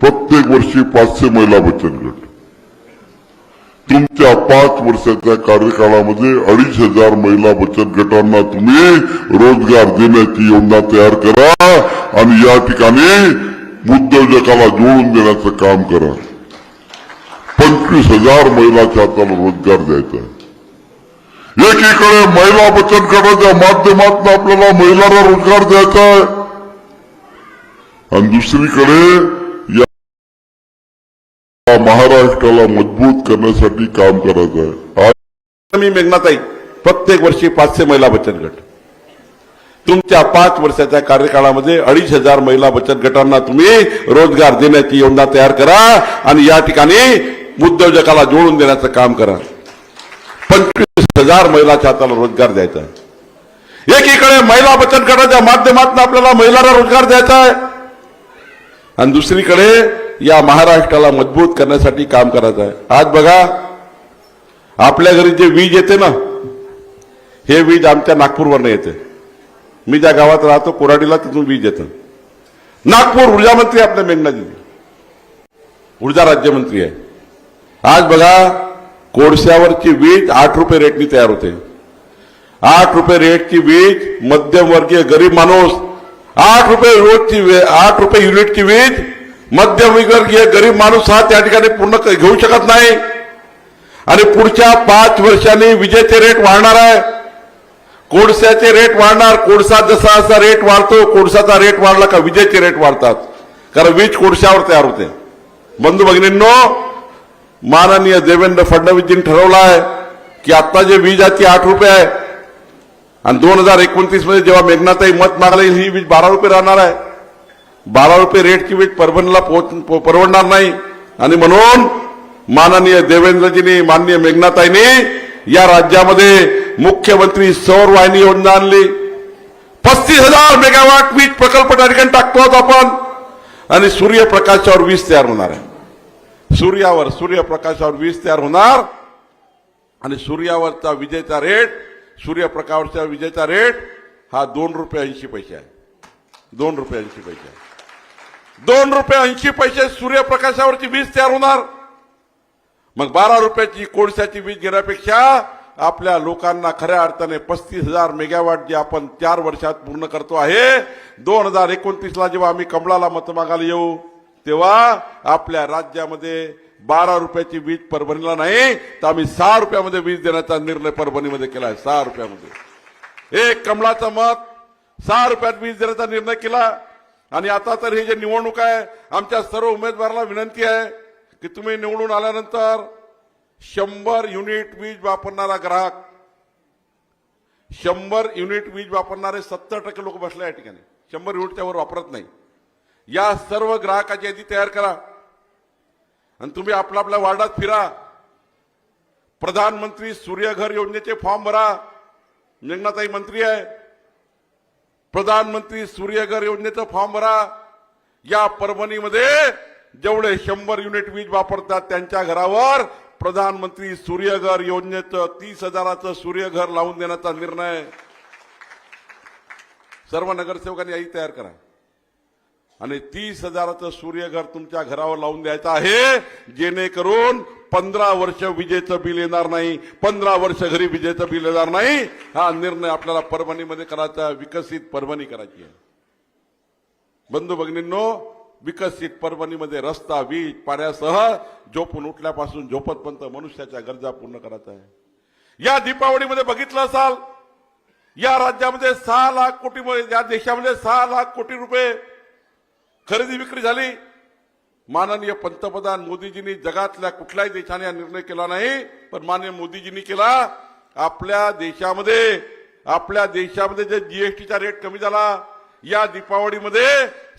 प्रत्येक वर्षी पाचशे महिला बचत गट. तुमच्या पाच वर्षाच्या कार्यकाळामध्ये अडीच हजार महिला बचत गटांना तुम्ही रोजगार देण्याची योजना तयार करा आणि या ठिकाणी उद्योजकाला जोडून देण्याचं काम करा. पंचवीस हजार महिलाच्या हाताला रोजगार द्यायचा आहे. एकीकडे महिला बचत गटाच्या माध्यमातून आपल्याला महिलांना रोजगार द्यायचा आहे. आणि दुसरीकडे महाराष्ट्राला मजबूत करण्यासाठी काम करायचं आहे. मी मेघनाताई प्रत्येक वर्षी पाचशे महिला बचत गट. तुमच्या पाच वर्षाच्या कार्यकाळामध्ये अडीच हजार महिला बचत गटांना तुम्ही रोजगार देण्याची योजना तयार करा आणि या ठिकाणी उद्योजकाला जोडून देण्याचं काम करा. पंचवीस हजार महिलाच्या हाताला रोजगार द्यायचा आहे. एकीकडे महिला बचत गटाच्या माध्यमातून आपल्याला महिलांना रोजगार द्यायचा आहे. आणि दुसरीकडे या महाराष्ट्राला मजबूत करण्यासाठी काम करायचं आहे. आज बघा आपल्या घरी जे वीज येते ना हे वीज आमच्या नागपूरवरनं येते. मी ज्या गावात राहतो कोराडीला तिथून वीज येतं. नागपूर ऊर्जा मंत्री मेघना दिली. ऊर्जा राज्यमंत्री आहे. आज बघा कोळशावरची वीज आठ रुपये रेटनी तयार होते. आठ रुपये रेटची वीज मध्यमवर्गीय गरीब माणूस आठ रुपये रोजची आठ रुपये युनिटची वीज मध्यमवर्गीय गरीब माणूस हा त्या ठिकाणी पूर्ण घेऊ शकत नाही. आणि पुढच्या पाच वर्षांनी विजेचे रेट वाढणार आहे. कोळशाचे रेट वाढणार. कोळसा जसा जसा रेट वाढतो कोळसाचा रेट वाढला का विजेचे रेट वाढतात. कारण वीज कोळशावर तयार होते. बंधू भगिनींनो माननीय देवेंद्र फडणवीसजींनी ठरवलं आहे की आता जे वीज आहे ती आठ रुपये आहे आणि दोन हजार एकोणतीसमध्ये जेव्हा मेघनाताई मत मागले ही वीज बारा रुपये राहणार आहे. बारा रुपये रेट वीज परभणीला पोहोच परवडणार नाही. आणि म्हणून माननीय देवेंद्रजींनी माननीय मेघनाताईंनी या राज्यामध्ये मुख्यमंत्री सौर वाहिनी योजना आणली. पस्तीस हजार मेगावॅट वीज प्रकल्प त्या ठिकाणी टाकतो आहोत आपण. आणि सूर्यप्रकाशावर वीज तयार होणार आहे. सूर्यावर सूर्यप्रकाशावर वीज तयार होणार. आणि सूर्यावरचा विजेचा रेट सूर्यप्रकाशच्या विजेचा रेट हा दोन रुपये ऐंशी पैसे आहे. दोन रुपये ऐंशी पैसे आहे. दोन रुपये ऐंशी पैसे सूर्यप्रकाशावरची वीज तयार होणार. मग बारा रुपयाची कोळशाची वीज घेण्यापेक्षा आपल्या लोकांना खऱ्या अर्थाने पस्तीस हजार मेगावॅट जे आपण चार वर्षात पूर्ण करतो आहे दोन हजार एकोणतीसला जेव्हा आम्ही कमळाला मत मागायला येऊ तेव्हा आपल्या राज्यामध्ये बारा रुपयाची वीज परभणीला नाही तर आम्ही सहा रुपयामध्ये वीज देण्याचा निर्णय परभणीमध्ये केला आहे सहा रुपयामध्ये. एक कमळाचं मत सहा रुपयात वीज देण्याचा निर्णय केला. आणि आता तर हे जे निवडणूक आहे आमच्या सर्व उमेदवाराला विनंती आहे की तुम्ही निवडून आल्यानंतर शंभर युनिट वीज वापरणारा ग्राहक शंभर युनिट वीज वापरणारे सत्तर टक्के लोक बसले या ठिकाणी. शंभर युनिटच्या वर वापरत नाही. या सर्व ग्राहकाची यादी तयार करा. आणि तुम्ही आपल्या आपल्या वार्डात फिरा. प्रधानमंत्री सूर्यघर योजनेचे फॉर्म भरा. मेघनाताई मंत्री आहे. प्रधानमंत्री सूर्यघर योजनेचं फॉर्म भरा. या परभणीमध्ये जेवढे शंभर युनिट वीज वापरतात त्यांच्या घरावर प्रधानमंत्री सूर्यघर योजनेचं तीस हजाराचं सूर्यघर लावून देण्याचा निर्णय. सर्व नगरसेवकांनी यादी तयार करा. आणि तीस हजाराचं सूर्यघर तुमच्या घरावर लावून द्यायचं आहे जेणेकरून पंधरा वर्ष विजेचं बिल येणार नाही पंधरा वर्ष घरी विजेचं बिल येणार नाही हा निर्णय आपल्याला परभणीमध्ये करायचा आहे. विकसित परभणी करायची आहे बंधू भगिनींनो विकसित परभणीमध्ये रस्ता वीज पाण्यासह झोपून उठल्यापासून झोपतपर्यंत मनुष्याच्या गरजा पूर्ण करायचा आहे या दीपावलीमध्ये बघितलं असाल या राज्यामध्ये सहा लाख कोटी या देशामध्ये सहा लाख कोटी रुपये खरेदी विक्री झाली माननीय पंतप्रधान मोदीजींनी जगातल्या कुठल्याही देशाने हा निर्णय केला नाही पण माननीय मोदीजींनी केला. आपल्या देशामध्ये आपल्या देशामध्ये जे जीएसटीचा रेट कमी झाला या दीपावलीमध्ये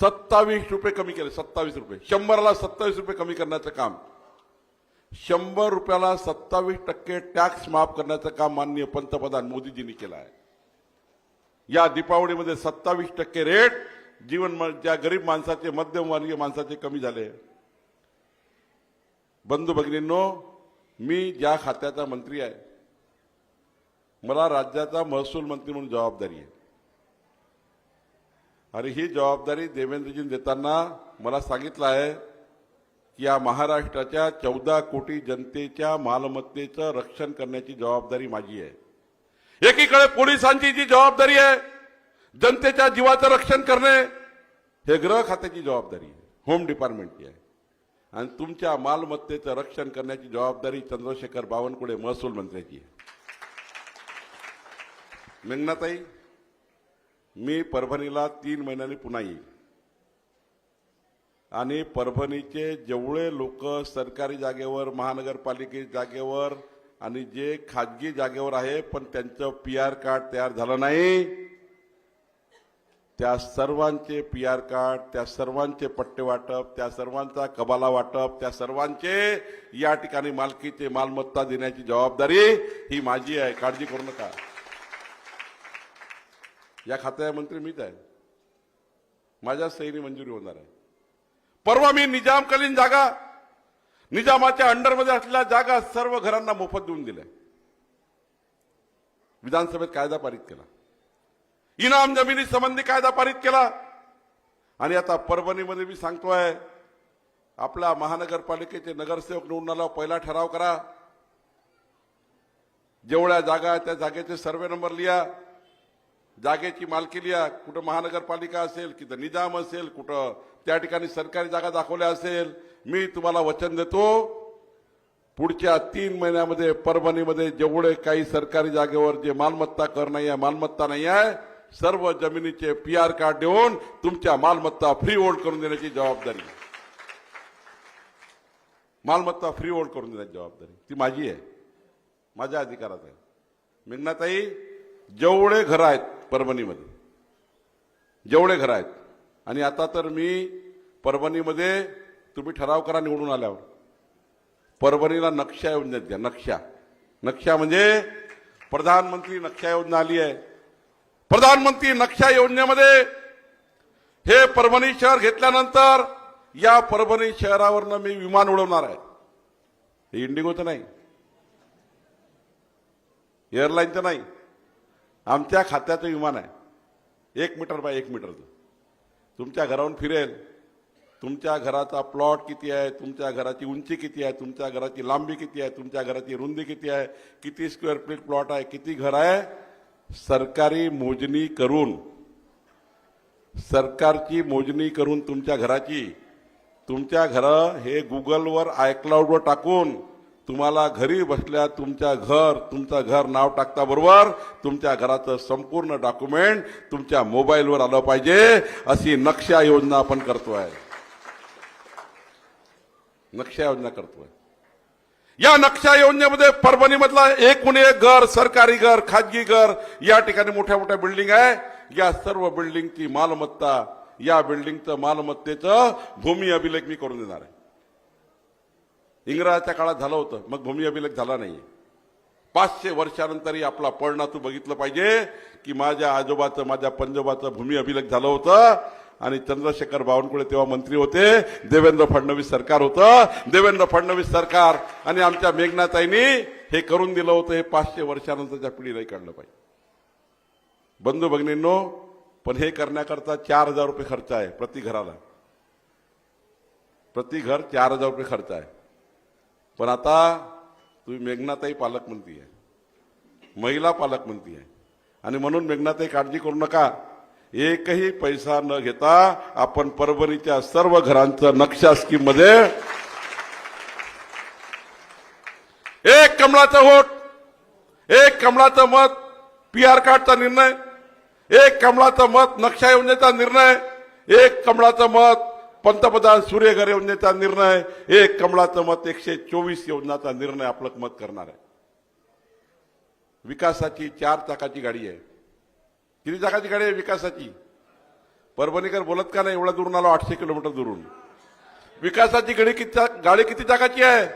सत्तावीस रुपये कमी केले सत्तावीस रुपये. शंभरला सत्तावीस रुपये कमी करण्याचं काम. शंभर रुपयाला सत्तावीस टक्के टॅक्स माफ करण्याचं काम माननीय पंतप्रधान मोदीजींनी केलं आहे. या दीपावलीमध्ये सत्तावीस टक्के रेट जीवन म- ज्या गरीब माणसाचे मध्यमवर्गीय माणसाचे कमी झाले. बंधू भगिनींनो मी ज्या खात्याचा मंत्री आहे मला राज्याचा महसूल मंत्री म्हणून जबाबदारी आहे. आणि ही जबाबदारी देवेंद्रजी देताना मला सांगितलं आहे की या महाराष्ट्राच्या चौदा कोटी जनतेच्या मालमत्तेचं रक्षण करण्याची जबाबदारी माझी आहे. एकीकडे पोलिसांची जी जबाबदारी आहे जनतेच्या जीवाचं रक्षण करणे हे गृह खात्याची जबाबदारी आहे. होम डिपार्टमेंटची आहे. आणि तुमच्या मालमत्तेचं रक्षण करण्याची जबाबदारी चंद्रशेखर बावनकुळे महसूल मंत्र्याची आहे. मेघनाताई मी परभणीला तीन महिन्यांनी पुन्हा येईल आणि परभणीचे जेवढे लोक सरकारी जागेवर महानगरपालिके जागेवर आणि जे खाजगी जागेवर आहे पण त्यांचं पी आर कार्ड तयार झालं नाही त्या सर्वांचे पी आर कार्ड त्या सर्वांचे पट्टे वाटप त्या सर्वांचा कबाला वाटप त्या सर्वांचे या ठिकाणी मालकीचे मालमत्ता देण्याची जबाबदारी ही माझी आहे. काळजी करू नका. या खात्या मंत्री मीच आहे माझ्या सहीने मंजुरी होणार आहे. परवा मी निजामकालीन जागा निजामाच्या अंडरमध्ये असलेल्या जागा सर्व घरांना मोफत देऊन दिल्या. विधानसभेत कायदा पारित केला. इनाम जमिनी संबंधी कायदा पारित केला. आणि आता परभणीमध्ये मी सांगतोय आपल्या महानगरपालिकेचे नगरसेवक निवडून पहिला ठराव करा. जेवढ्या जागा आहेत त्या जागेचे सर्वे नंबर लिहा. जागेची मालकी लिहा. कुठं महानगरपालिका असेल कुठं निजाम असेल कुठं त्या ठिकाणी सरकारी जागा दाखवल्या असेल मी तुम्हाला वचन देतो. पुढच्या तीन महिन्यामध्ये परभणीमध्ये जेवढे काही सरकारी जागेवर जे मालमत्ता कर नाही आहे मालमत्ता नाही आहे सर्व जमिनीचे पी आर कार्ड देऊन तुमच्या मालमत्ता फ्री होल्ड करून देण्याची जबाबदारी. मालमत्ता फ्री होल्ड करून देण्याची जबाबदारी. ती माझी आहे. माझ्या अधिकारात आहे. मेघनाताई जेवढे घरं आहेत परभणीमध्ये जेवढे घरं आहेत आणि आता तर मी परभणीमध्ये तुम्ही ठराव करा निवडून आल्यावर. परभणीला नक्षा योजनेत द्या नक्षा. नक्षा म्हणजे प्रधानमंत्री नक्षा योजना आली आहे. प्रधानमंत्री नक्षा योजनेमध्ये हे परभणी शहर घेतल्यानंतर या परभणी शहरावरनं मी विमान उडवणार आहे. हे इंडिगोचं नाही. एअरलाईनचं नाही. आमच्या खात्याचं विमान आहे. एक मीटर बाय एक मीटरचं. तुमच्या घरावरून फिरेल. तुमच्या घराचा प्लॉट किती आहे? तुमच्या घराची उंची किती आहे? तुमच्या घराची लांबी किती आहे? तुमच्या घराची रुंदी किती आहे? किती स्क्वेअर फीट प्लॉट आहे? किती घर आहे? सरकारी मोजणी करून सरकारची मोजणी करून तुमच्या घराची तुमच्या घरं हे गुगलवर आयक्लाउडवर टाकून तुम्हाला घरी बसल्या तुमच्या घर तुमचं घर नाव टाकता बरोबर तुमच्या घराचं संपूर्ण डॉक्युमेंट तुमच्या मोबाईलवर आलं पाहिजे अशी नक्षा योजना आपण करतोय. नक्षा योजना करतोय. या नक्षा योजनेमध्ये परभणीमधला एकूण एक घर सरकारी घर खाजगी घर या ठिकाणी मोठ्या मोठ्या बिल्डिंग आहे. या सर्व बिल्डिंगची मालमत्ता या बिल्डिंगचं मालमत्तेचं भूमी अभिलेख मी करून देणार आहे. इंग्रजाच्या काळात झालं होतं मग भूमी अभिलेख झाला नाही पाचशे वर्षानंतरही आपला पळणा तू बघितलं पाहिजे की माझ्या आजोबाचं माझ्या पंजोबाचं भूमी अभिलेख झालं होतं. आणि चंद्रशेखर बावनकुळे तेव्हा मंत्री होते देवेंद्र फडणवीस सरकार होतं. देवेंद्र फडणवीस सरकार आणि आमच्या मेघनाताईंनी हे करून दिलं होतं हे पाचशे वर्षानंतरच्या पिढीलाही काढलं पाहिजे. बंधू भगिनींनो पण हे करण्याकरता चार हजार रुपये खर्च आहे प्रति घराला. प्रति घर चार हजार रुपये खर्च आहे. पण आता तुम्ही मेघनाताई पालकमंत्री आहे. महिला पालकमंत्री आहे. आणि म्हणून मेघनाताई काळजी करू नका. एकही पैसा न घेता आपण परभणीच्या सर्व घरांचं नक्षा स्कीममध्ये एक कमळाचं वोट एक कमळाचं मत पी आर कार्डचा निर्णय एक कमळाचं मत नक्षा योजनेचा निर्णय एक कमळाचं मत पंतप्रधान सूर्यघर योजनेचा निर्णय एक कमळाचं मत एकशे चोवीस योजनाचा निर्णय आपलं मत करणार आहे. विकासाची चार चाकाची गाडी आहे. किती चाकाची गाडी आहे विकासाची? परभणीकर बोलत का नाही? एवढा दुरून आलो आठशे किलोमीटर दुरून. विकासाची गाडी किती गाडी किती चाकाची आहे?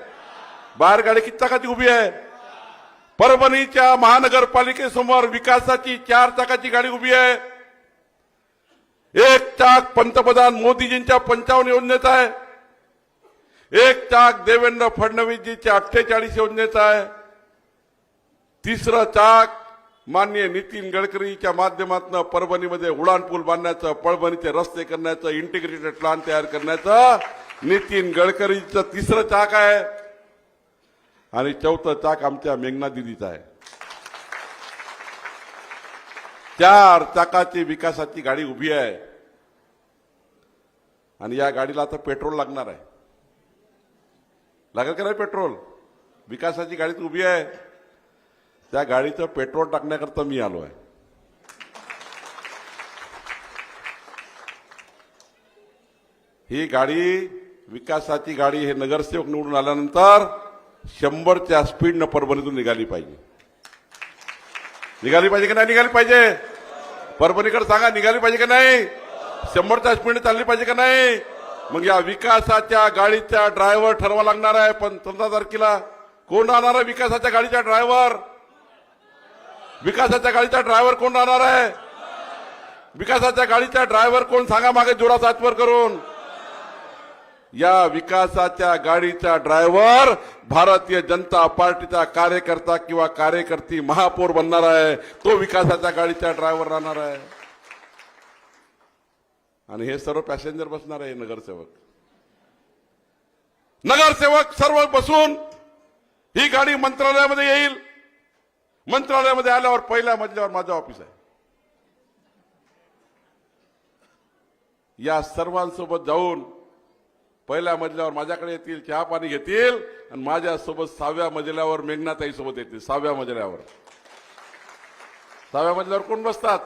बाहेर गाडी किती चाकाची उभी आहे? परभणीच्या महानगरपालिकेसमोर विकासाची चार चाकाची गाडी उभी आहे. एक चाक पंतप्रधान मोदीजींच्या पंचावन्न योजनेचा आहे. एक चाक देवेंद्र फडणवीसजीच्या अठ्ठेचाळीस योजनेचा आहे. तिसरं चाक माननीय नितीन गडकरीच्या माध्यमातून परभणीमध्ये उडाण पूल बांधण्याचं परभणीचे रस्ते करण्याचं इंटिग्रेटेड प्लान तयार करण्याचं नितीन गडकरींचं तिसरं चाक आहे. आणि चौथं चाक आमच्या मेघना दिदीचं आहे. चार चाकाची विकासाची गाडी उभी आहे. आणि या गाडीला आता पेट्रोल लागणार आहे. लागेल का नाही पेट्रोल? विकासाची गाडी तर उभी आहे. त्या गाडीचं पेट्रोल टाकण्याकरता मी आलो आहे ही गाडी विकासाची गाडी हे नगरसेवक निवडून आल्यानंतर शंभरच्या स्पीडनं परभणीतून निघाली पाहिजे. निघाली पाहिजे की नाही निघाली पाहिजे? परभणीकडे सांगा निघाली पाहिजे का नाही? शंभरच्या स्पीडने चालली पाहिजे का नाही? मग या विकासाच्या गाडीचा ड्रायव्हर ठरवा लागणार आहे पण पंधरा तारखेला. कोण राहणार आहे विकासाच्या गाडीचा ड्रायव्हर विकासाच्या गाडीचा ड्रायव्हर कोण राहणार आहे? विकासाच्या गाडीचा ड्रायव्हर कोण? सांगा मागे जोरात हातवर करून. या विकासाच्या गाडीचा ड्रायव्हर भारतीय जनता पार्टीचा कार्यकर्ता किंवा कार्यकर्ती महापौर बनणार आहे. तो विकासाच्या गाडीचा ड्रायव्हर राहणार आहे. आणि हे सर्व पॅसेंजर बसणार आहे नगरसेवक. नगरसेवक सर्व बसून ही गाडी मंत्रालयामध्ये येईल. मंत्रालयामध्ये आल्यावर पहिल्या मजल्यावर माझं ऑफिस आहे. या सर्वांसोबत जाऊन पहिल्या मजल्यावर माझ्याकडे येतील चहा पाणी घेतील आणि माझ्यासोबत सहाव्या मजल्यावर मेघनाताई सोबत येतील सहाव्या मजल्यावर. सहाव्या मजल्यावर कोण बसतात?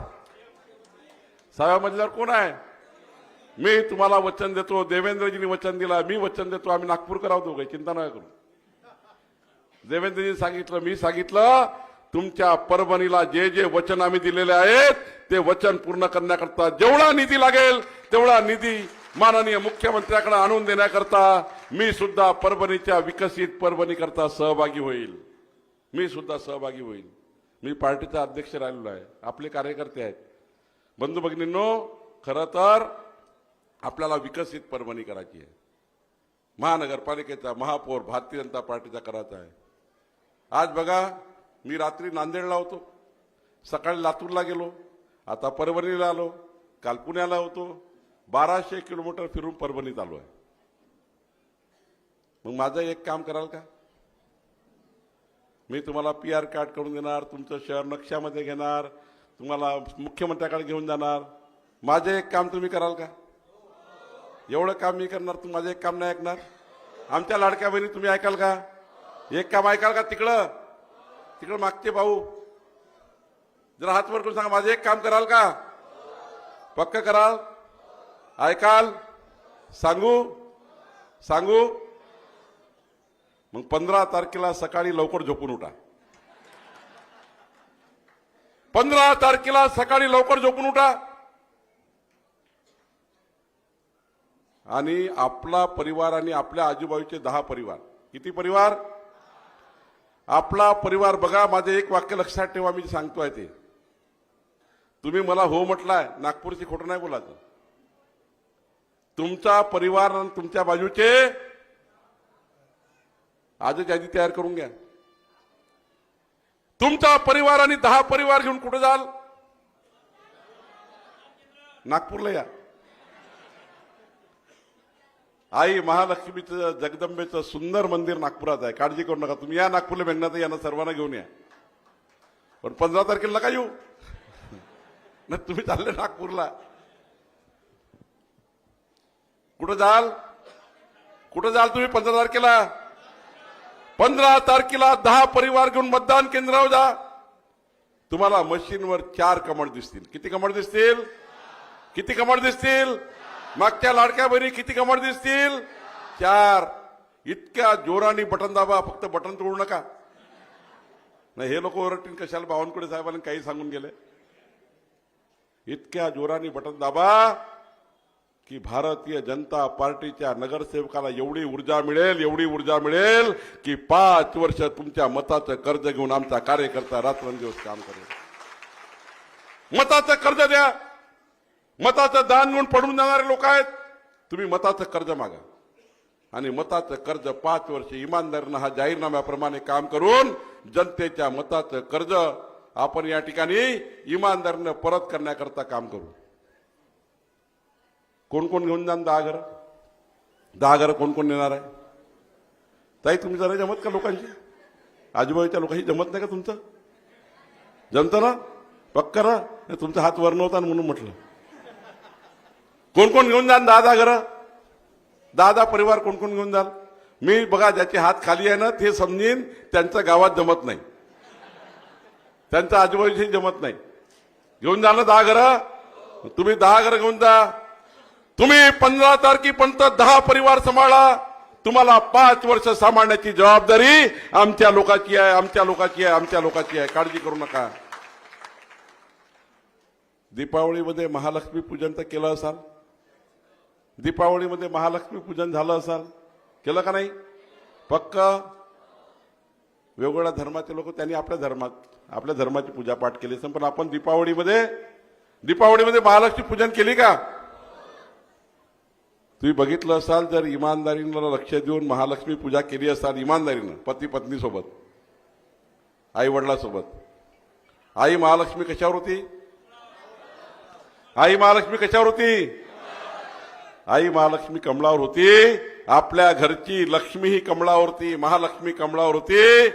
सहाव्या मजल्यावर कोण आहे? मी तुम्हाला वचन देतो देवेंद्रजींनी वचन दिला मी वचन देतो आम्ही नागपूरकर आहोत काही चिंता नका करू. देवेंद्रजी सांगितलं मी सांगितलं तुमच्या परभणीला जे जे वचन आम्ही दिलेले आहेत ते वचन पूर्ण करण्याकरता जेवढा निधी लागेल तेवढा निधी माननीय मुख्यमंत्र्याकडे आणून देण्याकरता मी सुद्धा परभणीच्या विकसित परभणीकरता सहभागी होईल. मी सुद्धा सहभागी होईल. मी पार्टीचा अध्यक्ष राहिलेलो आहे. आपले कार्यकर्ते आहेत. बंधू भगिनींनो खरं तर आपल्याला विकसित परभणी करायची आहे. महानगरपालिकेचा महापौर भारतीय जनता पार्टीचा करायचा आहे. आज बघा मी रात्री नांदेडला होतो. सकाळी लातूरला गेलो. आता परभणीला आलो. काल पुण्याला होतो. बाराशे किलोमीटर फिरून परभणीत आलो आहे मग माझं एक काम कराल का? मी तुम्हाला पी आर कार्ड करून देणार तुमचं शहर नक्षामध्ये घेणार तुम्हाला मुख्यमंत्र्याकडे घेऊन जाणार. माझं एक काम तुम्ही कराल का? एवढं काम मी करणार तुम्ही माझं एक काम नाही ऐकणार? आमच्या लाडक्या बहिणी तुम्ही ऐकाल का? एक काम ऐकाल का तिकडं? तिकडं मागते भाऊ. जरा हात वर करून सांगा माझं एक काम कराल का? पक्क कराल. ऐकाल. सांगू. सांगू. मग पंधरा तारखेला सकाळी लवकर झोपून उठा. पंधरा तारखेला सकाळी लवकर झोपून उठा. आणि आपला परिवार आणि आपल्या आजूबाजूचे दहा परिवार. किती परिवार? आपला परिवार बघा माझे एक वाक्य लक्षात ठेवा मी सांगतोय ते. तुम्ही मला हो म्हटलाय नागपूरची खोटं नाही बोलायचं. तुमचा परिवार आणि तुमच्या बाजूचे आजच यादी तयार करून घ्या. तुमचा परिवार आणि दहा परिवार घेऊन कुठे जाल? नागपूरला या. आई महालक्ष्मीचं जगदंबेचं सुंदर मंदिर नागपुरात आहे. काळजी करू नका तुम्ही. या नागपूरला भेटण्यात यांना सर्वांना घेऊन या. पण पंधरा तारखेला नका येऊ. ना तुम्ही चालले नागपूरला. कुठं जाल? कुठं जाल तुम्ही पंधरा तारखेला? पंधरा तारखेला दहा परिवार घेऊन मतदान केंद्रावर जा. तुम्हाला मशीनवर चार कमळ दिसतील. किती कमळ दिसतील? किती कमळ दिसतील? मागच्या लाडक्या बहिणी किती कमळ दिसतील? चार. इतक्या जोराने बटन दाबा फक्त बटन तोडू नका. नाही हे लोक ओरडतील कशाला बावनकुळे साहेबांनी काही सांगून गेले. इतक्या जोराने बटन दाबा की भारतीय जनता पार्टीच्या नगरसेवकाला एवढी ऊर्जा मिळेल एवढी ऊर्जा मिळेल की पाच वर्ष तुमच्या मताचं कर्ज घेऊन आमचा कार्यकर्ता रात्रंदिवस काम करेल. मताचं कर्ज द्या. मताचं दान घेऊन पडून जाणारे लोक आहेत. तुम्ही मताचं कर्ज मागा. आणि मताचं कर्ज पाच वर्ष इमानदारीनं हा जाहीरनाम्याप्रमाणे काम करून जनतेच्या मताचं कर्ज आपण या ठिकाणी इमानदारीनं परत करण्याकरता काम करू. कोण कोण घेऊन जाण दहा घर दहा घरं कोण कोण नेणार आहे? ताई तुम्ही जरा जमत का लोकांची? आजूबाजूच्या लोकांशी जमत नाही का तुमचं? जमतं ना? पक्का ना? तुमचा हात वर नव्हता म्हणून म्हटलं. कोण कोण घेऊन जाल दहा दहा घरं? दहा दहा परिवार कोण कोण घेऊन जाल? मी बघा ज्याचे हात खाली आहे ना ते समजेन त्यांचं गावात जमत नाही. त्यांचं आजूबाजूशी जमत नाही. घेऊन जा ना दहा घरं? तुम्ही दहा घरं घेऊन जा. तुम्ही पंधरा तारखेपर्यंत दहा परिवार सांभाळा. तुम्हाला पाच वर्ष सांभाळण्याची जबाबदारी आमच्या लोकांची आहे आमच्या लोकांची आहे आमच्या लोकांची आहे. काळजी करू नका. दीपावलीमध्ये महालक्ष्मी पूजन तर केलं असाल. दीपावलीमध्ये महालक्ष्मी पूजन झालं असाल केलं का नाही? पक्क. वेगवेगळ्या धर्माचे लोक त्यांनी आपल्या धर्मात आपल्या धर्माची पूजापाठ केली असेल पण आपण दीपावलीमध्ये दीपावलीमध्ये महालक्ष्मी पूजन केली का? तुम्ही बघितलं असाल जर इमानदारीनं लक्ष देऊन महालक्ष्मी पूजा केली असाल इमानदारीनं पती पत्नी सोबत आई वडिलासोबत. आई महालक्ष्मी कशावर होती? आई महालक्ष्मी कशावर होती? आई महालक्ष्मी कमळावर होती. आपल्या घरची लक्ष्मी ही कमळावर होती महालक्ष्मी कमळावर होती.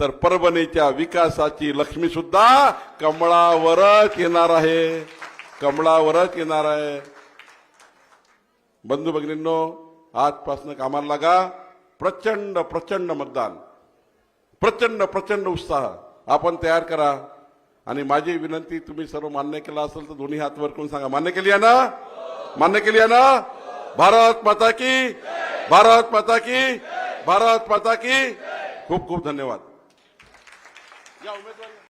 तर परभणीच्या विकासाची लक्ष्मी सुद्धा कमळावरच येणार आहे. कमळावरच येणार आहे. बंधू भगिनींनो आजपासून कामाला लागा. प्रचंड प्रचंड मतदान. प्रचंड प्रचंड उत्साह आपण तयार करा. आणि माझी विनंती तुम्ही सर्व मान्य केला असेल तर दोन्ही हात वर करून सांगा. मान्य केली आहे ना? मान्य केली आहे ना? भारत माता की भारत माता की भारत माता की खूप खूप धन्यवाद। या उमेदवार